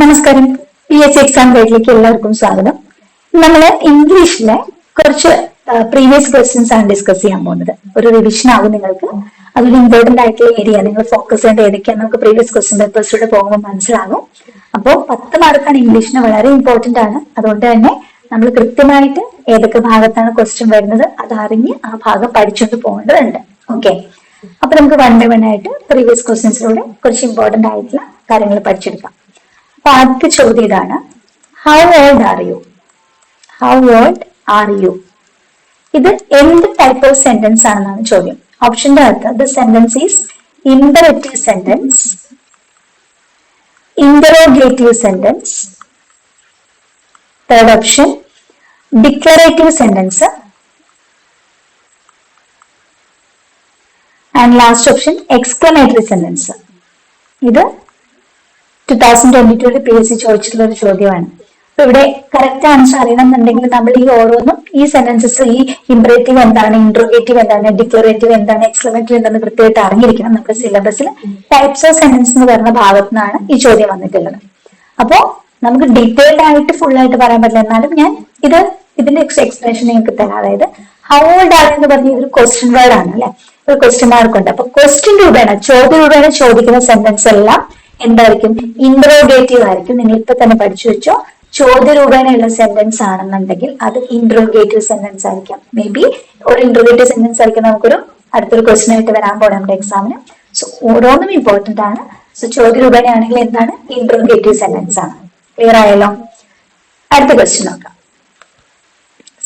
നമസ്കാരം. P H exam ഗൈഡിലേക്ക് എല്ലാവർക്കും സ്വാഗതം. നമ്മൾ ഇംഗ്ലീഷിലെ കുറച്ച് പ്രീവിയസ് ക്വസ്റ്റ്യൻസ് ആണ് ഡിസ്കസ് ചെയ്യാൻ പോകുന്നത്. ഒരു റിവിഷൻ ആകും നിങ്ങൾക്ക്. അതൊരു ഇമ്പോർട്ടന്റ് ആയിട്ടുള്ള ഏരിയ നിങ്ങൾ ഫോക്കസ് ചെയ്യേണ്ട ഏതൊക്കെയാണ് നമുക്ക് പ്രീവിയസ് ക്വസ്റ്റ്യൻ പേപ്പേഴ്സിലൂടെ പോകുമ്പോൾ മനസ്സിലാകും. അപ്പോൾ പത്ത് മാർക്കാണ് ഇംഗ്ലീഷിന് വളരെ ഇമ്പോർട്ടന്റ് ആണ്. അതുകൊണ്ട് തന്നെ നമ്മൾ കൃത്യമായിട്ട് ഏതൊക്കെ ഭാഗത്താണ് ക്വസ്റ്റ്യൻ വരുന്നത് അത് അറിഞ്ഞ് ആ ഭാഗം പഠിച്ചുകൊണ്ട് പോകേണ്ടതുണ്ട്. ഓക്കെ അപ്പൊ നമുക്ക് വൺ ബൈ വൺ ആയിട്ട് പ്രീവിയസ് ക്വസ്റ്റ്യൻസിലൂടെ കുറച്ച് ഇമ്പോർട്ടന്റ് ആയിട്ടുള്ള കാര്യങ്ങൾ പഠിച്ചെടുക്കാം. അപ്പൊ ആദ്യത്തെ ചോദ്യം ഇതാണ് how old are you how old are you ഇത് എന്ത് ടൈപ്പ് ഓഫ് സെന്റൻസ് ആണെന്നാണ് ചോദ്യം. ഓപ്ഷന്റെ അകത്ത് the sentence is imperative sentence interrogative sentence third option declarative sentence and last option exclamatory sentence ഇത് two thousand twenty two P S C ചോദിച്ചിട്ടുള്ള ഒരു ചോദ്യമാണ്. അപ്പൊ ഇവിടെ കറക്റ്റ് ആൻസർ അറിയണം എന്നുണ്ടെങ്കിൽ നമ്മൾ ഈ ഓരോന്നും ഈ സെന്റൻസസ് ഈ ഇംപ്രേറ്റീവ് എന്താണ് ഇൻട്രോഗേറ്റീവ് എന്താണ് ഡിക്ലറേറ്റീവ് എന്താണ് എക്സ്ലമേറ്റീവ് എന്താണ് കൃത്യമായിട്ട് അറിഞ്ഞിരിക്കണം നമ്മുടെ സിലബസിൽ ടൈപ്സ് ഓഫ് സെന്റൻസ് എന്ന് പറയുന്ന ഭാഗത്തു നിന്നാണ് ഈ ചോദ്യം വന്നിട്ടുള്ളത്. അപ്പോ നമുക്ക് ഡീറ്റെയിൽഡ് ആയിട്ട് ഫുൾ ആയിട്ട് പറയാൻ പറ്റില്ല. എന്നാലും ഞാൻ ഇത് ഇതിന്റെ എക്സ്പ്ലനേഷൻ നിങ്ങൾക്ക് തരാം. അതായത് ഹൗ ഓൾഡ് ആണ് എന്ന് പറഞ്ഞ ഇതൊരു ക്വസ്റ്റ്യൻ വേർഡ് ആണ് അല്ലെ? ഒരു ക്വസ്റ്റ്യൻ മാർക്ക് ഉണ്ട്. അപ്പൊ ക്വസ്റ്റ്യൻ രൂപേണ ചോദ്യ രൂപേണ ചോദിക്കുന്ന സെന്റൻസ് എല്ലാം എന്തായിരിക്കും? ഇൻട്രോഗേറ്റീവ് ആയിരിക്കും. നിങ്ങൾ ഇപ്പൊ തന്നെ പഠിച്ചു വെച്ചോ. ചോദ്യ രൂപേണയുള്ള സെന്റൻസ് ആണെന്നുണ്ടെങ്കിൽ അത് ഇൻട്രോഗേറ്റീവ് സെന്റൻസ് ആയിരിക്കാം. മേ ബി ഒരു ഇൻട്രോഗേറ്റീവ് സെന്റൻസ് ആയിരിക്കും. നമുക്കൊരു അടുത്തൊരു ക്വസ്റ്റ്യൻ ആയിട്ട് വരാൻ പോകണം നമ്മുടെ എക്സാമിന് സോ ഓരോന്നും ഇമ്പോർട്ടന്റ് ആണ്. സോ ചോദ്യ ആണെങ്കിൽ എന്താണ്? ഇൻട്രോഗേറ്റീവ് സെന്റൻസ് ആണ്. ക്ലിയർ ആയല്ലോ? അടുത്ത ക്വസ്റ്റ്യൻ നോക്കാം.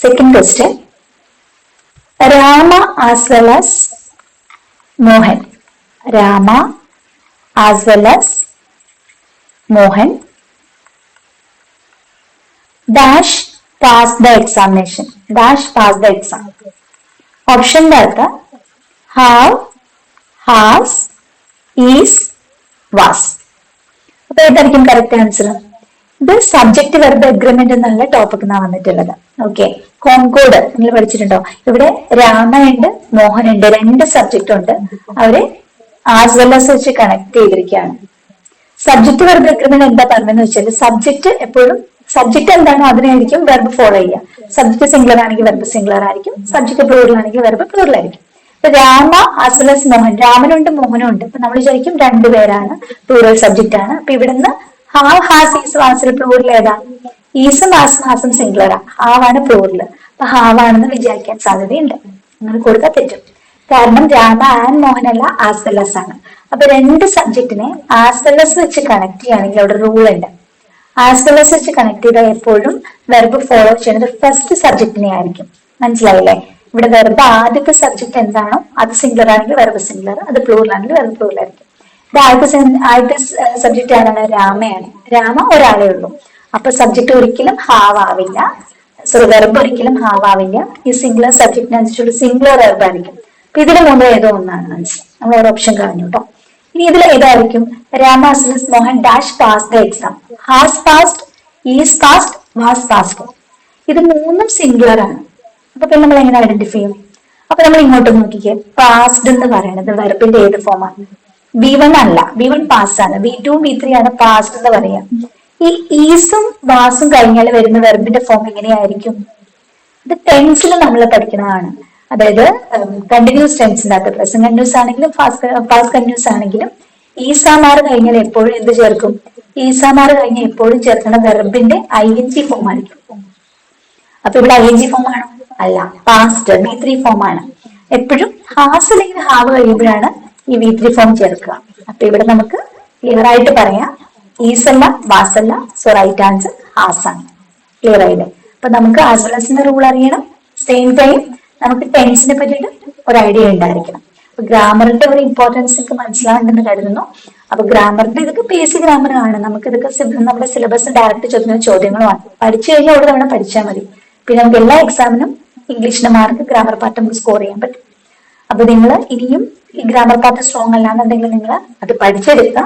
Second question Rama as well as Mohan Rama as well as Mohan. Dash pass the examination dash pass the exam option data have has is was അപ്പൊ ഏതായിരിക്കും correct answer ഇത് subject verb agreement എന്നുള്ള topic എന്നാണ് വന്നിട്ടുള്ളത്. Okay concord നിങ്ങൾ പഠിച്ചിട്ടുണ്ടോ? ഇവിടെ രാമൻ ഉണ്ട് മോഹൻ ഉണ്ട് രണ്ട് സബ്ജക്റ്റ് ഉണ്ട്. അവർ ആസ് വെൽ ആസ് വെച്ച് കണക്ട് ചെയ്തിരിക്കുകയാണ്. സബ്ജക്ട് വെർബ് അഗ്രിമെന്റ് എന്താ പറഞ്ഞതെന്ന് വെച്ചാൽ സബ്ജക്ട് എപ്പോഴും സബ്ജക്ട് എന്താണോ അതിനായിരിക്കും വെർബ് ഫോളോ ചെയ്യുക. സബ്ജക്ട് സിംഗുലർ ആണെങ്കിൽ വെർബ് സിംഗുലർ ആയിരിക്കും. സബ്ജക്ട് പ്ലൂറൽ ആണെങ്കിൽ വെർബ് പ്ലൂറൽ ആയിരിക്കും. ഇപ്പൊ Rama as well as Mohan. രാമനുണ്ട് മോഹനും ഉണ്ട് അപ്പൊ നമ്മൾ വിചാരിക്കും രണ്ടുപേരാണ് പ്ലൂറൽ സബ്ജക്റ്റ് ആണ്. അപ്പൊ ഇവിടുന്ന് ഹാവ് ഹാസ് ഈസ് വാസിൽ പ്ലൂറൽ ഏതാണ് ഈസും ആസും ഹാസും സിംഗുലറാ ഹാവാണ് പ്ലൂറൽ അപ്പൊ ഹാവാണെന്ന് വിചാരിക്കാൻ സാധ്യതയുണ്ട്. അങ്ങനെ കൊടുക്കാൻ തെറ്റും. കാരണം രാമ ആൻഡ് മോഹനല്ല ആസ് ആണ്. അപ്പൊ രണ്ട് സബ്ജക്റ്റിനെ ആസ് വെച്ച് കണക്ട് ചെയ്യുകയാണെങ്കിൽ അവിടെ റൂൾ ഉണ്ട്. ആസ് വെച്ച് കണക്ട് ചെയ്താൽ എപ്പോഴും വെർബ് ഫോളോ ചെയ്യുന്നത് ഫസ്റ്റ് സബ്ജക്റ്റിനെ ആയിരിക്കും. മനസ്സിലായില്ലേ? ഇവിടെ വെർബ് ആദ്യത്തെ സബ്ജക്ട് എന്താണോ അത് സിംഗുലർ ആണെങ്കിൽ വെർബ് സിംഗുലർ അത് പ്ലൂറൽ ആണെങ്കിൽ വെർബ് പ്ലൂറൽ ആയിരിക്കും. ഇത് ആദ്യത്തെ ആദ്യത്തെ സബ്ജക്ട് ആരാണ്? രാമയാണ്. രാമ ഒരാളേ ഉള്ളൂ. അപ്പൊ സബ്ജക്ട് ഒരിക്കലും ഹാവ് ആവില്ല. സോറി വെർബ് ഒരിക്കലും ഹാവ് ആവില്ല. ഈ സിംഗുലർ സബ്ജക്റ്റിനനുസരിച്ചുള്ള സിംഗുലർ വെർബ് ആയിരിക്കും. ഇതിന് മൂന്ന് ഏതോ ഒന്നാണ് മനസ്സിൽ നമ്മൾ ഓരോ ഓപ്ഷൻ കളഞ്ഞു കേട്ടോ ഇനി ഇതിൽ ഏതായിരിക്കും? രാമാസുലസ് Mohan dash pass the exam has passed is passed was passed ഇത് മൂന്നും സിംഗുലർ ആണ്. അപ്പൊ പിന്നെ നമ്മൾ എങ്ങനെ ഐഡന്റിഫൈ ചെയ്യും? അപ്പൊ നമ്മൾ ഇങ്ങോട്ട് നോക്കിക്കേ. പാസ്ഡ് എന്ന് പറയുന്നത് വെറുപ്പിന്റെ ഏത് ഫോമാണ് ബി വൺ അല്ല. ബി വൺ പാസ് ആണ്. ബി ടു ബി ത്രീ ആണ് പാസ്ഡ് എന്ന് പറയാം. ഈ ഈസും വാസും കഴിഞ്ഞാൽ വരുന്ന വെർബിന്റെ ഫോം എങ്ങനെയായിരിക്കും? ഇത് ടെൻസിൽ നമ്മൾ പഠിക്കുന്നതാണ് അതായത് കണ്ടിന്യൂസ് ടെൻസിന്റെ അകത്ത് പ്രസന്റ് കണ്ടിന്യൂസ് ആണെങ്കിലും ഫാസ്റ്റ് പാസ്റ്റ് കണ്ടിന്യൂസ് ആണെങ്കിലും ഈസാമാർ കഴിഞ്ഞാൽ എപ്പോഴും എന്ത് ചേർക്കും? ഈസാമാർ കഴിഞ്ഞാൽ എപ്പോഴും ചേർക്കുന്ന വെർബിന്റെ ഐ എൻ ജി ഫോം ആയിരിക്കും. അപ്പൊ ഇവിടെ ഐ എൻ ജി ഫോം ആണോ? അല്ല. പാസ്റ്റ് ബി ത്രീ ഫോം ആണ്. എപ്പോഴും ഹാസ് അല്ലെങ്കിൽ ഹാവ് കഴിയുമ്പോഴാണ് ഈ വി ത്രീ ഫോം ചേർക്കുക. അപ്പൊ ഇവിടെ നമുക്ക് ക്ലിയർ ആയിട്ട് പറയാം. ഈസല്ല വാസല്ല സോ റൈറ്റ് ആൻസർ ഹാസ് ആണ്. ക്ലിയർ ആയില്ലേ? അപ്പൊ നമുക്ക് ആസ് വെൽ റൂൾ അറിയണം. സെയിം ടൈം നമുക്ക് ടെൻസിനെ പറ്റിയിട്ട് ഒരു ഐഡിയ ഉണ്ടായിരിക്കണം. അപ്പൊ ഗ്രാമറിന്റെ ഒരു ഇമ്പോർട്ടൻസ് നിങ്ങൾക്ക് മനസ്സിലാവുണ്ടെന്ന് കരുതുന്നു. അപ്പൊ ഗ്രാമറിന്റെ ഇതൊക്കെ ബേസിക് ആണ്. നമുക്ക് ഇതൊക്കെ നമ്മുടെ സിലബസ് ഡയറക്റ്റ് ചോദിക്കുന്ന ചോദ്യങ്ങളുമാണ് പഠിച്ചു കഴിഞ്ഞാൽ ഒരു തവണ പഠിച്ചാൽ മതി. പിന്നെ നമുക്ക് എല്ലാ എക്സാമിനും ഇംഗ്ലീഷിന്റെ മാർക്ക് ഗ്രാമർ പാർട്ട് നമുക്ക് സ്കോർ ചെയ്യാൻ പറ്റും. അപ്പൊ നിങ്ങൾ ഇനിയും ഈ ഗ്രാമർ പാർട്ട് സ്ട്രോങ് അല്ലാന്നുണ്ടെങ്കിൽ നിങ്ങൾ അത് പഠിച്ചെടുക്കുക.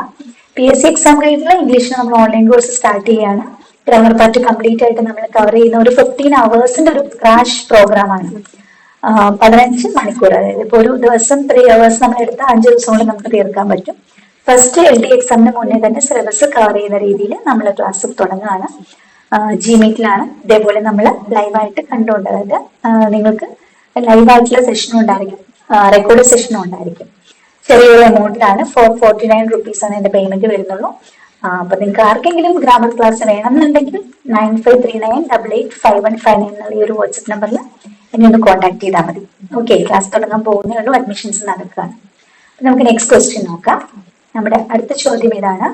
പി എസ് സി എക്സാം കഴിഞ്ഞിട്ടുള്ള ഇംഗ്ലീഷിന് നമ്മൾ ഓൺലൈൻ കോഴ്സ് സ്റ്റാർട്ട് ചെയ്യാണ് ഗ്രാമർ പാർട്ട് കംപ്ലീറ്റ് ആയിട്ട് നമ്മൾ കവർ ചെയ്യുന്ന ഒരു ഫിഫ്റ്റീൻ അവേഴ്സിന്റെ ഒരു ക്രാഷ് പ്രോഗ്രാമാണ് പതിനഞ്ച് മണിക്കൂർ. അതായത് ഇപ്പൊ ഒരു ദിവസം ത്രീ അവേഴ്സ് നമ്മൾ എടുത്താൽ അഞ്ച് ദിവസം കൊണ്ട് നമുക്ക് തീർക്കാൻ പറ്റും. ഫസ്റ്റ് എൽ ഡി എക്സാമിന് മുന്നേ തന്നെ സിലബസ് കവർ ചെയ്യുന്ന രീതിയിൽ നമ്മൾ ക്ലാസ് തുടങ്ങുകയാണ് ജി മീറ്റിലാണ് ഇതേപോലെ നമ്മൾ ലൈവായിട്ട് കണ്ടുകൊണ്ട് അതായത് നിങ്ങൾക്ക് ലൈവായിട്ടുള്ള സെഷനും ഉണ്ടായിരിക്കും. റെക്കോർഡ് സെഷനും ഉണ്ടായിരിക്കും. ചെറിയൊരു എമൗണ്ടിലാണ് ഫോർ ഫോർട്ടി നയൻ റുപ്പീസ് ആണ് എന്റെ പേയ്മെന്റ് വരുന്നുള്ളൂ. അപ്പൊ നിങ്ങൾക്ക് ആർക്കെങ്കിലും ഗ്രാമർ ക്ലാസ് വേണമെന്നുണ്ടെങ്കിൽ nine five three nine double eight five one five nine എന്നുള്ള ഈ ഒരു വാട്സ്ആപ്പ് നമ്പറിൽ എന്നെ ഒന്ന് കോൺടാക്ട് ചെയ്താൽ മതി. ഓക്കെ ക്ലാസ് തുടങ്ങാൻ പോകുന്നേ ഉള്ളൂ അഡ്മിഷൻസ് നടക്കുകയാണ്. നമുക്ക് നെക്സ്റ്റ് ക്വസ്റ്റ്യൻ നോക്കാം. നമ്മുടെ അടുത്ത ചോദ്യം ഇതാണ്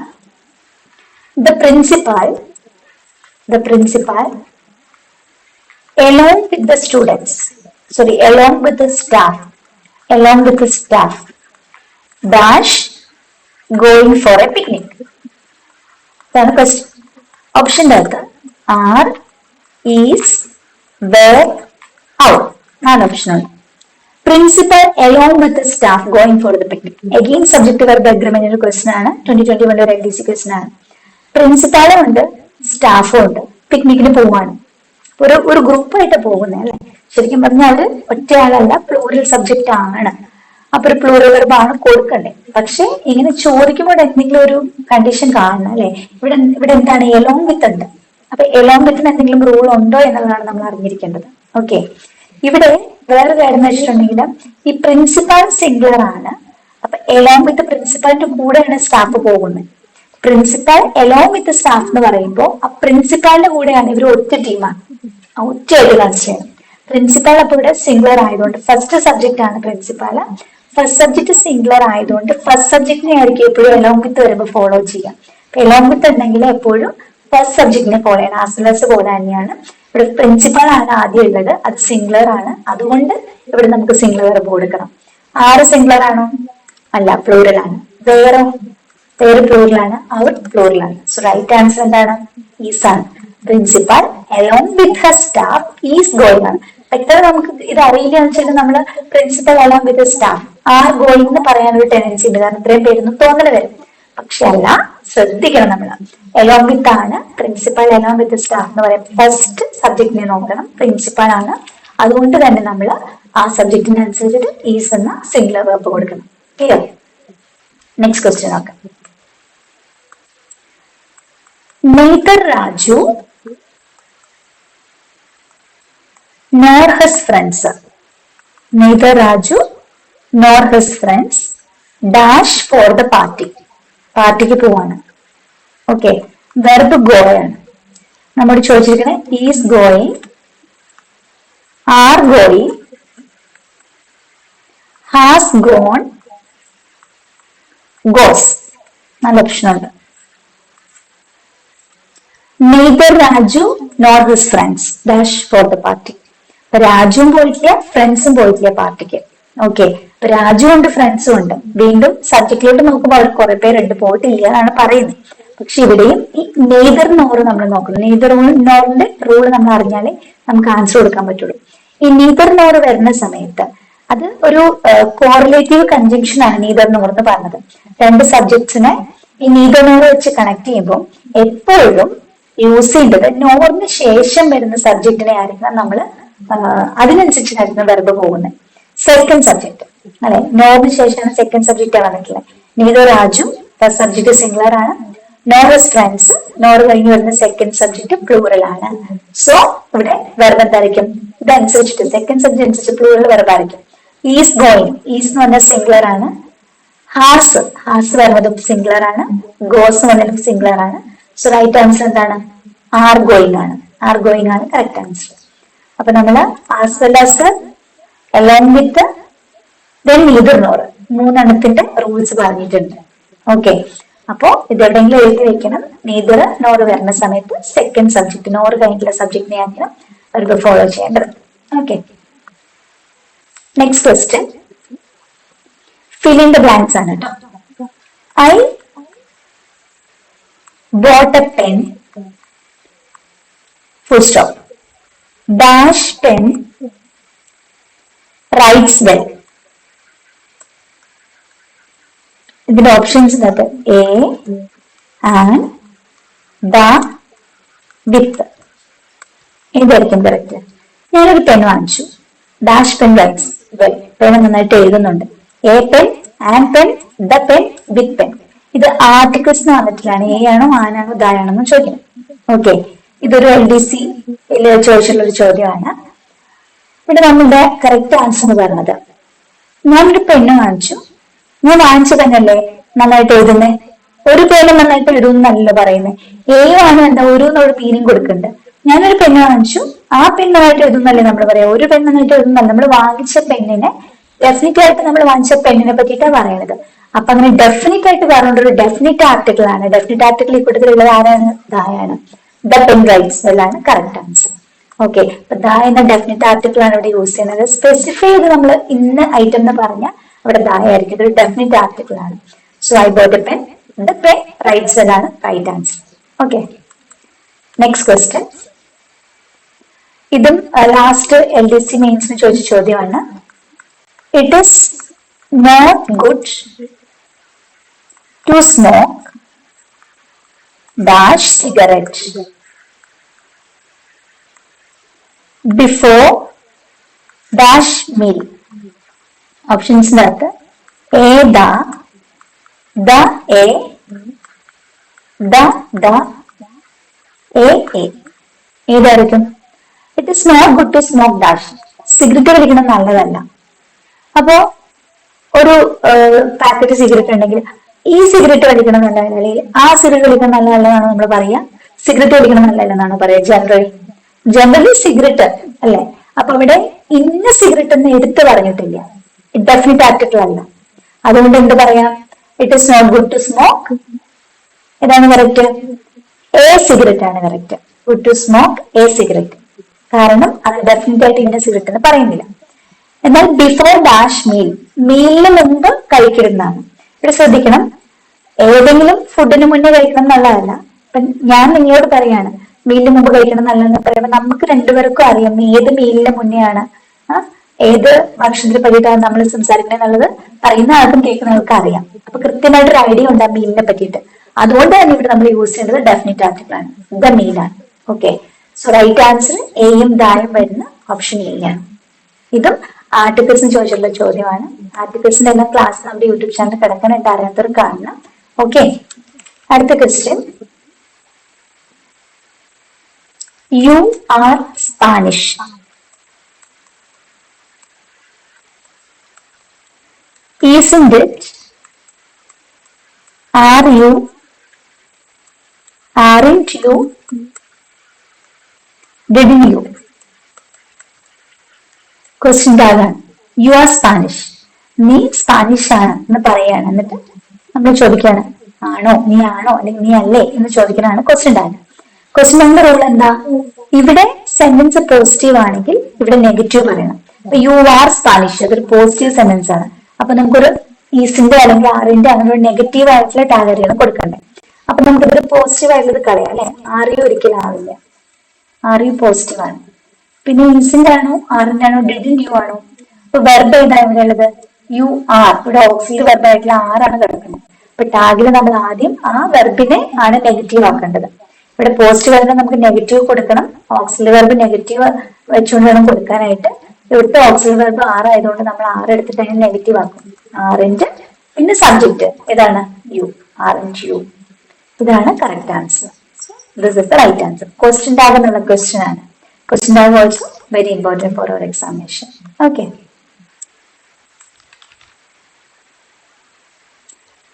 the principal the principal along with the students sorry along with the staff along with the staff dash going for a picnic. ഇതാണ് ക്വസ്റ്റ്യൻ ഓപ്ഷന്റെ അകത്ത്. Are is were out optional principal along with staff going for the picnic again subject verb agreement ഒരു question ആണ്. Twenty twenty one ഒരു L D C question ആണ്. പ്രിൻസിപ്പാളും ഉണ്ട് സ്റ്റാഫും ഉണ്ട്. പിക്നിക്കിന് പോവാണ്. ഒരു ഒരു ഗ്രൂപ്പായിട്ട് പോകുന്നത് അല്ലെ? ശരിക്കും പറഞ്ഞാൽ ഒറ്റയാളല്ല പ്ലൂറൽ സബ്ജക്റ്റ് ആണ്. അപ്പൊ ഒരു പ്ലൂറൽ വെർബാണ് കൊടുക്കണ്ടേ. പക്ഷെ ഇങ്ങനെ ചോദിക്കുമ്പോൾ എന്തെങ്കിലും ഒരു കണ്ടീഷൻ കാണണം അല്ലെ? ഇവിടെ ഇവിടെ എന്താണ് എലോങ് വിത്ത് ഉണ്ട്? അപ്പൊ എലോങ് വിത്തിന് എന്തെങ്കിലും റൂൾ ഉണ്ടോ എന്നുള്ളതാണ് നമ്മൾ അറിഞ്ഞിരിക്കേണ്ടത്. ഓക്കെ ഇവിടെ വേറെ കാര്യം വെച്ചിട്ടുണ്ടെങ്കിൽ ഈ പ്രിൻസിപ്പൽ സിംഗുലർ ആണ്. അപ്പൊ എലോങ് വിത്ത് പ്രിൻസിപ്പാളിന്റെ കൂടെയാണ് സ്റ്റാഫ് പോകുന്നത്. പ്രിൻസിപ്പൽ എലോങ് വിത്ത് സ്റ്റാഫ് എന്ന് പറയുമ്പോൾ ആ പ്രിൻസിപ്പാളിന്റെ കൂടെയാണ് ഇവർ ഒറ്റ ടീമാണ് ഒറ്റയായിട്ട് കൺസിഡർ ചെയ്യണം പ്രിൻസിപ്പാൾ അപ്പൊ ഇവിടെ സിംഗുലർ ആയതുകൊണ്ട് ഫസ്റ്റ് സബ്ജക്റ്റ് ആണ് പ്രിൻസിപ്പാൾ ഫസ്റ്റ് സബ്ജക്ട് സിംഗുലർ ആയതുകൊണ്ട് ഫസ്റ്റ് സബ്ജക്റ്റിനെ ആയിരിക്കും എപ്പോഴും എലോങ് വിത്ത് വരുമ്പോൾ ഫോളോ ചെയ്യാം എലോങ് വിത്ത് ഉണ്ടെങ്കിൽ എപ്പോഴും ഫസ്റ്റ് സബ്ജക്റ്റിനെ ഫോളോ ചെയ്യണം പോലെ തന്നെയാണ്. ഇവിടെ പ്രിൻസിപ്പൾ ആണ് ആദ്യം ഉള്ളത്. അത് സിംഗുലർ ആണ്. അതുകൊണ്ട് ഇവിടെ നമുക്ക് സിംഗുലർ കൊടുക്കണം. ആറ് സിംഗുലർ ആണോ? അല്ല പ്ലൂറൽ ആണ്. വേറെ? പേര് ആണ്. അവർ ആണ്. സോ റൈറ്റ് ആൻസർ എന്താണ്? ഈസ് ആണ്. Principal along with her staff is going ആണ് പെട്ടെന്ന് നമുക്ക് ഇത് അറിയില്ല എന്ന് വെച്ചാൽ നമ്മൾ principal along with staff are going എന്ന് പറയാൻ ടെൻഡൻസി ഉണ്ട്. കാരണം ഇത്രയും പേരൊന്നും തോന്നൽ വരും. പക്ഷെ അല്ല ശ്രദ്ധിക്കണം നമ്മൾ എലോങ് വിത്ത് ആണ് പ്രിൻസിപ്പൽ എലോങ് വിത്ത് സ്റ്റാർ എന്ന് പറയാം. ഫസ്റ്റ് സബ്ജക്റ്റിനെ നോക്കണം പ്രിൻസിപ്പൽ ആണ്. അതുകൊണ്ട് തന്നെ നമ്മൾ ആ സബ്ജക്റ്റിന് അനുസരിച്ചിട്ട് ഈസ് എന്ന സിംഗുലർ വേർബ് കൊടുക്കണം. ക്ലിയർ നെക്സ്റ്റ് ക്വസ്റ്റ്യൻ നോക്കാം. Neither Raju nor his friends, neither Raju nor his friends dash for the party. പാർട്ടിക്ക് പോവാണ്. ഓക്കെ വെർബ് ഗോയാണ് നമ്മൾ ചോദിച്ചിരിക്കുന്നത് is going are going has gone goes നല്ല ഓപ്ഷൻ ഉണ്ട്. Neither Raju nor his friends dash for the party രാജുവും പോയിട്ടില്ല ഫ്രണ്ട്സും പോയിട്ടില്ല പാർട്ടിക്ക്. ഓക്കെ രാജു ഉണ്ട് ഫ്രണ്ട്സും ഉണ്ട്. വീണ്ടും സബ്ജക്റ്റിലോട്ട് നോക്കുമ്പോൾ അവർ കുറെ പേരുണ്ട് പോയിട്ടില്ല എന്നാണ് പറയുന്നത്. പക്ഷെ ഇവിടെയും ഈ നെയ്തർ നോർ നമ്മൾ നോക്കണം നെയ്തർ നോറിന്റെ റൂൾ നമ്മൾ അറിഞ്ഞാലേ നമുക്ക് ആൻസർ കൊടുക്കാൻ പറ്റുള്ളൂ. ഈ നീതർ നോർ വരുന്ന സമയത്ത് അത് ഒരു കോറിലേറ്റീവ് കൺജങ്ഷൻ ആണ് നീതർ നോർ എന്ന് പറഞ്ഞത്. രണ്ട് സബ്ജക്ട്സിനെ ഈ നീതർ നോർ വെച്ച് കണക്ട് ചെയ്യുമ്പോൾ എപ്പോഴും യൂസ് ചെയ്യേണ്ടത് നോറിന് ശേഷം വരുന്ന സബ്ജക്റ്റിനെ ആയിരിക്കണം നമ്മൾ അതിനനുസരിച്ചായിരുന്നു വെറുതെ പോകുന്നത്. സെക്കൻഡ് സബ്ജക്ട് അല്ലെ? നോവിന് ശേഷമാണ് സെക്കൻഡ് സബ്ജക്റ്റ് വന്നിട്ടുള്ളത് neither Raju first subject singular ആണ്. നോറസ് ഫ്രണ്ട്സ് നോറ് കഴിഞ്ഞ് വരുന്ന സെക്കൻഡ് സബ്ജക്ട് പ്ലൂറൽ ആണ്. സോ ഇവിടെ വെർബ് എന്തായിരിക്കും? ഇതനുസരിച്ചിട്ട് സെക്കൻഡ് സബ്ജക്ട് അനുസരിച്ച് പ്ലൂറൽ വെറുതെ ആയിരിക്കും ഈസ് ഗോയിങ് ഈസ് എന്ന് പറഞ്ഞാൽ സിംഗുലർ ആണ്. ഹാസ് ഹാസ് വരുന്നതും സിംഗുലർ ആണ്. ഗോസ് വന്നതും സിംഗുലർ ആണ്. സോ റൈറ്റ് ആൻസർ എന്താണ്? ആർ ഗോയിങ് ആണ്. ആർ ഗോയിങ് ആണ് കറക്റ്റ് ആൻസർ അപ്പൊ നമ്മൾ as well as along with then neither nor മൂന്നെണ്ണത്തിന്റെ റൂൾസ് പറഞ്ഞിട്ടുണ്ട്. ഓക്കെ അപ്പോ ഇത് എവിടെയെങ്കിലും എഴുതി വെക്കണം. നീതർ നോർ വരുന്ന സമയത്ത് സെക്കൻഡ് സബ്ജക്ട് നോർ കഴിഞ്ഞിട്ടുള്ള സബ്ജക്റ്റിനെ ആയിരിക്കണം അവർക്ക് ഫോളോ ചെയ്യേണ്ടത്. Okay next question filling the blanks ആണ് കേട്ടോ I bought a pen full stop dash pen. Writes well ഇതിന്റെ ഓപ്ഷൻസ് ഇന്നത് എ ആൻഡ് ദ വിത്ത് ഇതായിരിക്കും കറക്റ്റ് ഞാനൊരു പെൻ വാങ്ങിച്ചു. Dash pen writes well pen നന്നായിട്ട് എഴുതുന്നുണ്ട്. A pen and pen the pen with pen ഇത് ആർട്ടിക്കിൾസ് എന്ന് പറഞ്ഞിട്ടാണ് എ ആണോ ആനാണോ എന്ന് ചോദിക്കണം ഓക്കെ ഇതൊരു എൽ ഡി സി ചോദിച്ചിട്ടുള്ള ഒരു ചോദ്യമാണ്. ഇവിടെ നമ്മളുടെ കറക്റ്റ് ആൻസർ പറഞ്ഞത് ഞാനൊരു പെണ്ണ് വാങ്ങിച്ചു ഞാൻ വാങ്ങിച്ച പെണ്ണല്ലേ നന്നായിട്ട് എഴുതുന്നേ? ഒരു പേര് നന്നായിട്ട് എഴുതുന്നല്ലോ പറയുന്നത് ഏയോ ആണ് എന്താ ഒരു എന്നൊരു മീനിങ് കൊടുക്കുന്നുണ്ട് ഞാനൊരു പെണ്ണ് വാങ്ങിച്ചു ആ പെണ്ണായിട്ട് എഴുതുന്നല്ലേ നമ്മൾ പറയാം. ഒരു പെണ്ണ് നന്നായിട്ട് എഴുതുന്നല്ല നമ്മൾ വാങ്ങിച്ച പെണ്ണിനെ ഡെഫിനറ്റ് ആയിട്ട് നമ്മൾ വാങ്ങിച്ച പെണ്ണിനെ പറ്റിയിട്ടാണ് പറയണത്. അപ്പൊ അങ്ങനെ ഡെഫിനറ്റ് ആയിട്ട് പറഞ്ഞ ഒരു ഡെഫിനറ്റ് ആർട്ടിക്കിൾ ആണ്. ഡെഫിനറ്റ് ആർട്ടിക്കിൾ ഈ കൂട്ടത്തിലുള്ളത് ആരാണ്? ദായാണ് ദ പെൻ റൈറ്റ്സ് എല്ലാണ് കറക്റ്റ് ആൻസർ ഓക്കെ അപ്പൊ ദാ എന്ന ഡെഫിനറ്റ് ആർട്ടിക്കിൾ ആണ് ഇവിടെ യൂസ് ചെയ്യുന്നത്. സ്പെസിഫൈ ചെയ്ത് നമ്മൾ ഇന്ന ഐറ്റം എന്ന് പറഞ്ഞാൽ അവിടെ ദായ ആയിരിക്കും. ഇതൊരു ഡെഫിനറ്റ് ആർട്ടിക്കിൾ ആണ്. So I bought a pen the pen writes ആണ് right answer okay next question ഇതും ലാസ്റ്റ് എൽ ഡി സി മെയിൻസിന് ചോദിച്ച ചോദ്യമാണ്. It is not good to smoke dash cigarette before dash meal ഓപ്ഷൻസിന്റെ അകത്ത് a the the a the the a a ഏതായിരിക്കും? It is not good to smoke dash cigarette വലിക്കണം നല്ലതല്ല. അപ്പോ ഒരു packet cigarette ഉണ്ടെങ്കിൽ ഈ സിഗരറ്റ് വലിക്കണം നല്ലതല്ല അല്ലെങ്കിൽ ആ സിഗരറ്റ് വലിക്കണം നല്ലതല്ലെന്നാണ് നമ്മൾ പറയുക. സിഗരറ്റ് വലിക്കണം നല്ലതല്ലെന്നാണ് പറയുക. ജനറലി ജനറലി സിഗരറ്റ് അല്ലെ? അപ്പൊ അവിടെ ഇന്ന സിഗരറ്റ് എന്ന് എടുത്തു പറഞ്ഞിട്ടില്ല. ഡെഫിനറ്റ് ആർട്ടിക്കിൾ അല്ല അതുകൊണ്ട് എന്ത് പറയാം? It is not good to smoke ഏതാണ് കറക്റ്റ് എ സിഗരറ്റ് ആണ് correct good to smoke a cigarette കാരണം അത് ഡെഫിനറ്റ് ആയിട്ട് ഇന്ന സിഗരറ്റ് എന്ന് പറയുന്നില്ല. എന്നാൽ ബിഫോർ ഡാഷ് മീൽ മീലിന് മുമ്പ് കഴിക്കരുതെന്നാണ്. ഇവിടെ ശ്രദ്ധിക്കണം. ഏതെങ്കിലും ഫുഡിന് മുന്നേ കഴിക്കണം എന്നുള്ളതല്ല. ഞാൻ നിങ്ങളോട് പറയാണ് മീലിന് മുമ്പ് കഴിക്കണം നല്ലതെന്ന് പറയുമ്പോൾ നമുക്ക് രണ്ടുപേർക്കും അറിയാം ഏത് മീലിന് മുന്നെയാണ് ഏത് ഭക്ഷണത്തിന് പറ്റിയിട്ടാണ് നമ്മൾ സംസാരിക്കുന്നത് എന്നുള്ളത് പറയുന്ന ആൾക്കും കേൾക്കുന്ന ആൾക്കും അറിയാം. അപ്പൊ കൃത്യമായിട്ട് ഒരു ഐഡിയ ഉണ്ട് ആ മീലിനെ പറ്റിയിട്ട്. അതുകൊണ്ട് തന്നെ ഇവിടെ നമ്മൾ യൂസ് ചെയ്യേണ്ടത് ഡെഫിനറ്റ് ആർട്ടിക്കിൾ ആണ്. ദ മീലാണ്. ഓക്കെ സോ റൈറ്റ് ആൻസർ എയും ദായും വരുന്ന ഓപ്ഷൻ എ ആണ് ഇതും ആർട്ടിക്കിൾസിന് ചോദിച്ചിട്ടുള്ള ചോദ്യമാണ്. ആർട്ടിക്കിൾസിന്റെ എല്ലാം ക്ലാസ് നമ്മുടെ യൂട്യൂബ് ചാനൽ കിടക്കാനായിട്ട് അറിയാത്തവർ കാണണം. ഓക്കെ അടുത്ത question you are Spanish Isn't it? Are you? Aren't you? Didn't question അതാണ് യു ആർ സ്പാനിഷ് നീ സ്പാനിഷ് ആണ് എന്ന് പറയാണ് എന്നിട്ട് നമ്മൾ ചോദിക്കാണ് ആണോ നീ ആണോ അല്ലെങ്കിൽ നീ അല്ലേ എന്ന് ചോദിക്കാനാണ് question tag question number rule എന്താ? ഇവിടെ സെന്റൻസ് പോസിറ്റീവ് ആണെങ്കിൽ ഇവിടെ നെഗറ്റീവ് പറയണം. അപ്പൊ യു ആർ സ്പാനിഷ് അതൊരു പോസിറ്റീവ് സെന്റൻസ് ആണ്. അപ്പൊ നമുക്കൊരു ഈസിന്റെ അല്ലെങ്കിൽ ആറിന്റെ അങ്ങനെ ഒരു നെഗറ്റീവ് ആയിട്ടുള്ള ടാഗറിയാണ് കൊടുക്കേണ്ടത് അപ്പൊ നമുക്ക് ഇതൊരു പോസിറ്റീവ് ആയിട്ടുള്ളത് കളയാം അല്ലെ? ആറിയും ഒരിക്കലും ആവില്ല ആറിയും പോസിറ്റീവ് ആണ്. പിന്നെ ഈസിന്റെ ആണോ? ആറിന്റെ ആണോ? ഡിഡിൻ യു ആണോ? ഇപ്പൊ വെർബ് ഏതാണ് ഇവിടെ ഉള്ളത് യു ആർ ഇവിടെ ഓക്സിഡ് വെർബ് ആയിട്ടുള്ള ആറാണ് കിടക്കുന്നത്. അപ്പൊ ടാഗിൽ നമ്മൾ ആദ്യം ആ വെർബിനെ ആണ് നെഗറ്റീവ് ആക്കേണ്ടത്. ഇവിടെ പോസ്റ്റ് വരുമ്പോൾ നമുക്ക് നെഗറ്റീവ് കൊടുക്കണം. ഓക്സിൽ വെർബ് നെഗറ്റീവ് വെച്ചുകൊണ്ട് വേണം കൊടുക്കാനായിട്ട്. ഇവിടുത്തെ ഓക്സിൽ വെർബ് ആറ് ആയതുകൊണ്ട് നമ്മൾ ആറ് എടുത്തിട്ട് നെഗറ്റീവ് ആക്കും. ആറിന്റെ പിന്നെ സബ്ജക്റ്റ് ഏതാണ്? യു ആറിഞ്ച് യു ഇതാണ് correct answer this is the right answer question tag എന്നുള്ള ക്വസ്റ്റ്യൻ ആണ്. Question tag also very important for our examination okay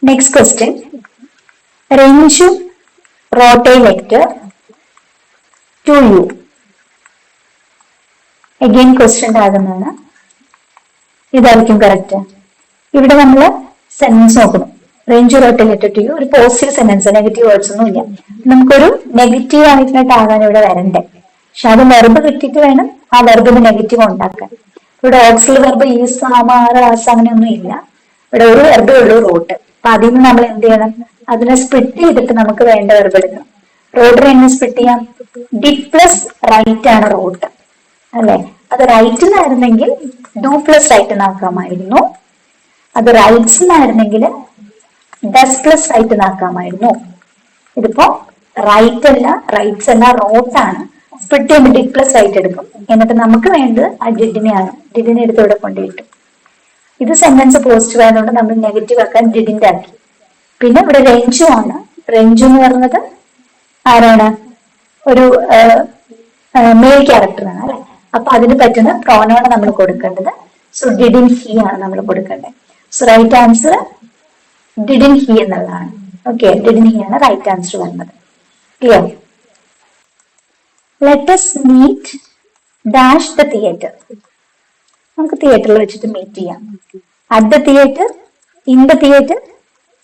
next question Ranju a letter to you again question ആകുന്നതാണ് ഇതായിരിക്കും correct ഇവിടെ നമ്മൾ sentence നോക്കണം Ranju wrote to you ഒരു positive sentence negative words ഒന്നും ഇല്ല. നമുക്കൊരു നെഗറ്റീവ് ടാഗാണ് ഇവിടെ വരണ്ടേ. പക്ഷെ അത് വെർബ് കിട്ടിയിട്ട് വേണം ആ വെർബിന് നെഗറ്റീവ് ഉണ്ടാക്കാൻ. ഇവിടെ auxiliary verb is am are has അങ്ങനെയൊന്നും ഇല്ല. ഇവിടെ ഒരു വെർബേ ഉള്ളൂ റോട്ട് അപ്പൊ അതിൽ നിന്ന് നമ്മൾ എന്ത് ചെയ്യണം? അതിനെ സ്പ്ലിറ്റ് ചെയ്തിട്ട് നമുക്ക് വേണ്ട വെർബ് എടുക്കണം റോഡിനെ എങ്ങനെ സ്പ്ലിറ്റ് ചെയ്യാം? ഡിഡ് പ്ലസ് റൈറ്റ് ആണ് റോഡ് അല്ലെ? അത് റൈറ്റ് എന്നായിരുന്നെങ്കിൽ ഡു പ്ലസ് റൈറ്റ് എന്നാക്കാമായിരുന്നു അത് റൈറ്റ്സ് എന്നായിരുന്നെങ്കിൽ ഡസ് പ്ലസ് റൈറ്റ് എന്നാക്കാമായിരുന്നു ഇതിപ്പോ റൈറ്റ് അല്ല റൈറ്റ്സ് അല്ല റോട്ടാണ് സ്പ്ലിറ്റ് ചെയ്യുമ്പോൾ ഡിഡ് പ്ലസ് റൈറ്റ് എടുക്കും. എന്നിട്ട് നമുക്ക് വേണ്ടത് ആ ഡിഡിനെയാണ് ഡിഡിനെ എടുത്ത് ഇവിടെ കൊണ്ടുപോയിട്ടു. ഇത് സെന്റൻസ് പോസിറ്റീവ് ആയതുകൊണ്ട് നമ്മൾ നെഗറ്റീവ് ആക്കാൻ ഡിഡിന്റെ ആക്കി. പിന്നെ ഇവിടെ രഞ്ജു ആണ്. രഞ്ജു എന്ന് പറയുന്നത് ആരാണ്? ഒരു മെയിൽ ക്യാരക്ടറാണ് അല്ലെ? അപ്പൊ അതിന് പറ്റുന്ന പ്രോണാണ് നമ്മൾ കൊടുക്കേണ്ടത്. സോ ഡിഡിൻ ഹി ആണ് നമ്മൾ കൊടുക്കേണ്ടത്. So right answer didn't he എന്നുള്ളതാണ്. ഓക്കെ ഡിഡിൻ ഹി ആണ് റൈറ്റ് ആൻസർ വരുന്നത് clear let's meet dash the theatre നമുക്ക് തിയേറ്ററിൽ വെച്ചിട്ട് മീറ്റ് ചെയ്യാം. At the theatre in the theatre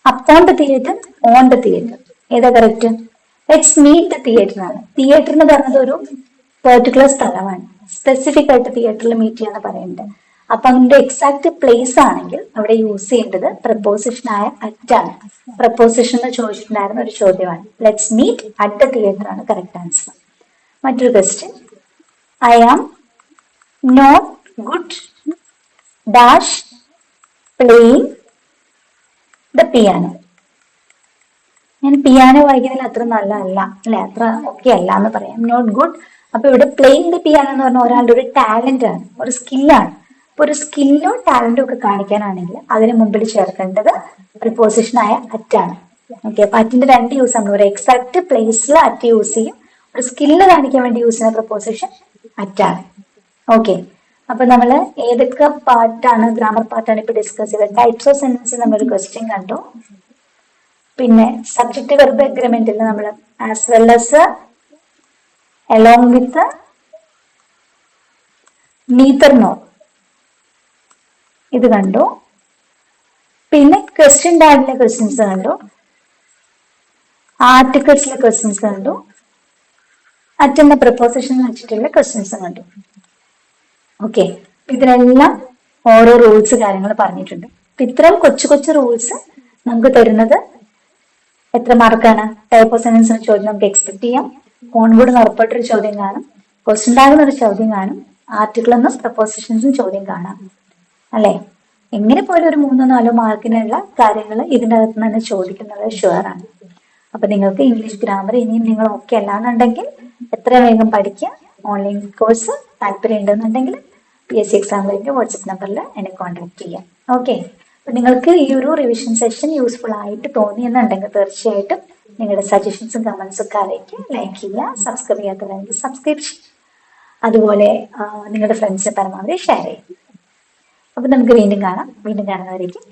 upon the theatre the theatre ഏതാ correct let's meet the theatre ആണ്. Theatre എന്ന് പറഞ്ഞത് ഒരു പെർട്ടിക്കുലർ സ്ഥലമാണ്. സ്പെസിഫിക് ആയിട്ട് തിയേറ്ററിൽ മീറ്റ് ചെയ്യാന്ന് പറയുന്നത് അപ്പൊ അതിന്റെ എക്സാക്ട് പ്ലേസ് ആണെങ്കിൽ അവിടെ യൂസ് ചെയ്യേണ്ടത് പ്രപ്പോസിഷൻ ആയ അറ്റ് ആണ്. പ്രപ്പോസിഷൻ എന്ന് ചോദിച്ചിട്ടുണ്ടായിരുന്ന ഒരു ചോദ്യമാണ്. Let's meet at the theatre ആണ് കറക്റ്റ് ആൻസർ മറ്റൊരു question I am not good dash playing the piano. ഞാൻ പിയാനോ വായിക്കുന്നതിൽ അത്ര നല്ല അല്ല? അല്ലെ അത്ര ഓക്കെ അല്ല എന്ന് പറയാം. നോട്ട് ഗുഡ് അപ്പൊ ഇവിടെ പ്ലേയിങ് ദ പിയാനോ എന്ന് പറഞ്ഞാൽ ഒരാളുടെ ഒരു ടാലന്റ് ആണ് ഒരു സ്കില്ലാണ് അപ്പൊ ഒരു സ്കില്ലോ ടാലന്റോ ഒക്കെ കാണിക്കാനാണെങ്കിൽ അതിന് മുമ്പിൽ ചേർക്കേണ്ടത് ഒരു പൊസിഷനായ അറ്റാണ് ഓക്കെ അപ്പൊ അറ്റിന്റെ രണ്ട് യൂസ് ആണ്. ഒരു എക്സാക്ട് പ്ലേസിൽ അറ്റ് യൂസ് ചെയ്യും ഒരു സ്കില്ല് കാണിക്കാൻ വേണ്ടി യൂസ് ചെയ്യുന്ന പ്രപ്പോസിഷൻ അറ്റാണ് ഓക്കെ അപ്പൊ നമ്മൾ ഏതൊക്കെ പാർട്ടാണ് ഗ്രാമർ പാർട്ടാണ് ഇപ്പൊ ഡിസ്കസ് ചെയ്തത്? ടൈപ്സ് ഓഫ് സെന്റൻസ് നമ്മൾ ക്വസ്റ്റ്യൻ കണ്ടു. പിന്നെ സബ്ജക്റ്റ് വെർബ് അഗ്രിമെന്റിൽ നമ്മൾ as well as along with neither nor ഇത് കണ്ടു. പിന്നെ ക്വസ്റ്റ്യൻ ടാഗിലെ ക്വസ്റ്റ്യൻസ് കണ്ടു. ആർട്ടിക്കിൾസിലെ ക്വസ്റ്റ്യൻസ് കണ്ടു. അറ്റെന്ന പ്രപ്പോസിഷൻ വെച്ചിട്ടുള്ള ക്വസ്റ്റ്യൻസ് കണ്ടു. ഓക്കെ ഇതിനെല്ലാം ഓരോ റൂൾസ് കാര്യങ്ങൾ പറഞ്ഞിട്ടുണ്ട്. അപ്പൊ ഇത്രയും കൊച്ചു കൊച്ചു റൂൾസ് നമുക്ക് തരുന്നത് എത്ര മാർക്കാണ് ടൈപ്പ് ഓഫ് സെൻസ് ചോദ്യം നമുക്ക് എക്സ്പെക്ട് ചെയ്യാം. കോൺവേഡ് ഉറപ്പായിട്ടൊരു ചോദ്യം കാണും. ക്വസ്റ്റ്യൻ ഉണ്ടാകുന്ന ഒരു ചോദ്യം കാണും. ആർട്ടിക്കിൾ എന്നും പ്രപ്പോസിഷൻസും ചോദ്യം കാണാം. അല്ലെ? എങ്ങനെ പോലും ഒരു മൂന്നോ നാലോ മാർക്കിനുള്ള കാര്യങ്ങൾ ഇതിന്റെ അകത്ത് തന്നെ ചോദിക്കുന്നത് ഷുവർ ആണ്. അപ്പൊ നിങ്ങൾക്ക് ഇംഗ്ലീഷ് ഗ്രാമർ ഇനിയും നിങ്ങൾ ഓക്കെ അല്ലാന്നുണ്ടെങ്കിൽ എത്ര വേഗം പഠിക്കുക. ഓൺലൈൻ കോഴ്സ് താല്പര്യം ഉണ്ടെന്നുണ്ടെങ്കിൽ പി എസ് സി എക്സാം കഴിഞ്ഞ് വാട്സപ്പ് നമ്പറിൽ എന്നെ കോൺടാക്ട് ചെയ്യാം. ഓക്കെ അപ്പൊ നിങ്ങൾക്ക് ഈ ഒരു റിവിഷൻ സെഷൻ യൂസ്ഫുൾ ആയിട്ട് തോന്നിയെന്നുണ്ടെങ്കിൽ തീർച്ചയായിട്ടും നിങ്ങളുടെ സജഷൻസും കമന്റ്സും ഒക്കെ അറിയിക്കുക. ലൈക്ക് ചെയ്യുക സബ്സ്ക്രൈബ് ചെയ്യാത്തവരാണെങ്കിൽ സബ്സ്ക്രൈബ് ചെയ്യുക. അതുപോലെ നിങ്ങളുടെ ഫ്രണ്ട്സിന് പരമാവധി ഷെയർ ചെയ്യുക. അപ്പൊ നമുക്ക് വീണ്ടും കാണാം. വീണ്ടും കാണുന്നവരേക്കും